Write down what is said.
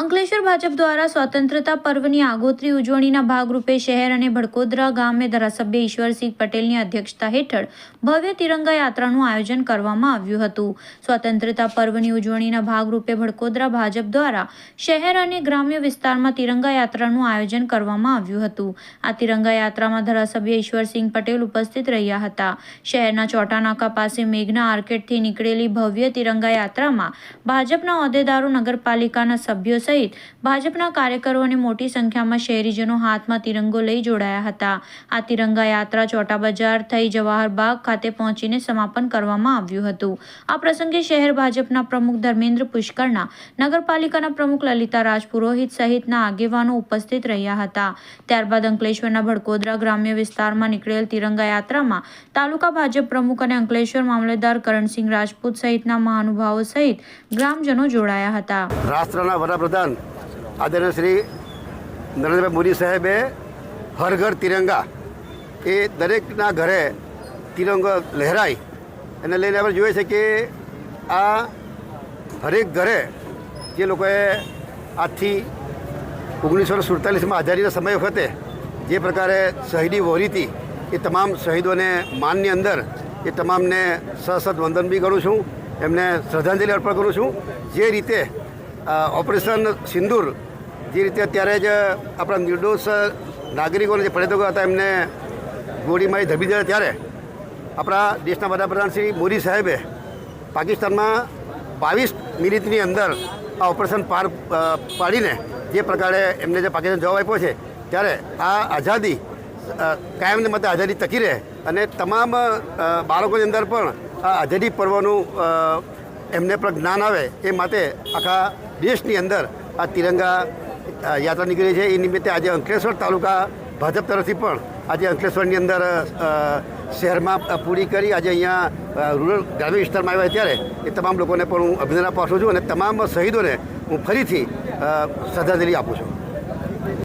અંકલેશ્વર ભાજપ દ્વારા સ્વતંત્રતા પર્વની આગોતરી ઉજવણીના ભાગરૂપે શહેર અને ભડકોદરા ગામે ધારાસભ્ય ઈશ્વરસિંહ પટેલની અધ્યક્ષતા હેઠળ ભવ્ય તિરંગા યાત્રાનું આયોજન કરવામાં આવ્યું હતું. સ્વતંત્રતા પર્વની ઉજવણીના ભાગરૂપે ભડકોદરા ભાજપ દ્વારા શહેર અને ગ્રામ્ય વિસ્તારમાં તિરંગા યાત્રાનું આયોજન કરવામાં આવ્યું હતું. આ તિરંગા યાત્રામાં ધારાસભ્ય ઈશ્વરસિંહ પટેલ ઉપસ્થિત રહ્યા હતા. શહેરના ચોટા નાકા પાસે મેઘના આર્કેડથી નીકળેલી ભવ્ય તિરંગા યાત્રામાં ભાજપના હોદ્દેદારો, નગરપાલિકાના સભ્યો સહિત ભાજપના કાર્યકરો અને મોટી સંખ્યામાં શહેરીજનો હાથમાં તિરંગો લઈ જોડાયા હતા. આ તિરંગા યાત્રા ચોટા બજાર થઈ જવાહર બાગ ખાતે પહોંચીને સમાપન કરવામાં આવ્યું હતું. આ પ્રસંગે શહેર ભાજપના પ્રમુખ ધર્મેન્દ્ર પુષ્કરના, નગરપાલિકાના પ્રમુખ લલિતા રાજપુરોહિત સહિતના આગેવાનો ઉપસ્થિત રહ્યા હતા. ત્યારબાદ અંકલેશ્વરના ભડકોદરા ગ્રામ્ય વિસ્તારમાં નીકળેલ તિરંગા યાત્રામાં તાલુકા ભાજપ પ્રમુખ અને અંકલેશ્વર મામલેદાર કરણસિંહ રાજપૂત સહિતના મહાનુભાવો સહિત ગ્રામજનો જોડાયા હતા. રાષ્ટ્રના આદરણીય શ્રી નરેન્દ્રભાઈ મોદી સાહેબે હર ઘર તિરંગા એ દરેકના ઘરે તિરંગો લહેરાય એને લઈને આપણે જોઈએ છે કે આ હરેક ઘરે જે લોકોએ આજથી ઓગણીસો સુડતાલીસમાં આઝાદીના સમય વખતે જે પ્રકારે શહીદી વહોરી હતી, એ તમામ શહીદોને માનની અંદર, એ તમામને સહસદ વંદન બી કરું છું, એમને શ્રદ્ધાંજલિ અર્પણ કરું છું. જે રીતે ઓપરેશન સિંદૂર જે રીતે અત્યારે જ આપણા નિર્દોષ નાગરિકોને જે પર્યટકો હતા, એમને ગોળીમાં ધબી દીધા ત્યારે આપણા દેશના વડાપ્રધાન શ્રી મોદી સાહેબે પાકિસ્તાનમાં બાવીસ મિનિટની અંદર આ ઓપરેશન પાર પાડીને જે પ્રકારે એમને જે પાકિસ્તાન જવાબ આપ્યો છે, ત્યારે આ આઝાદી કાયમને માટે આઝાદી ટકી રહે અને તમામ બાળકોની અંદર પણ આ આઝાદી પર્વનું એમને પણ જ્ઞાન આવે એ માટે આખા દેશની અંદર આ તિરંગા યાત્રા નીકળી છે. એ નિમિત્તે આજે અંકલેશ્વર તાલુકા ભાજપ તરફથી પણ આજે અંકલેશ્વરની અંદર શહેરમાં પૂરી કરી આજે અહીંયા રૂરલ ગ્રામ્ય વિસ્તારમાં આવ્યા ત્યારે એ તમામ લોકોને પણ હું અભિનંદન આપવા છું અને તમામ શહીદોને હું ફરીથી શ્રદ્ધાંજલિ આપું છું.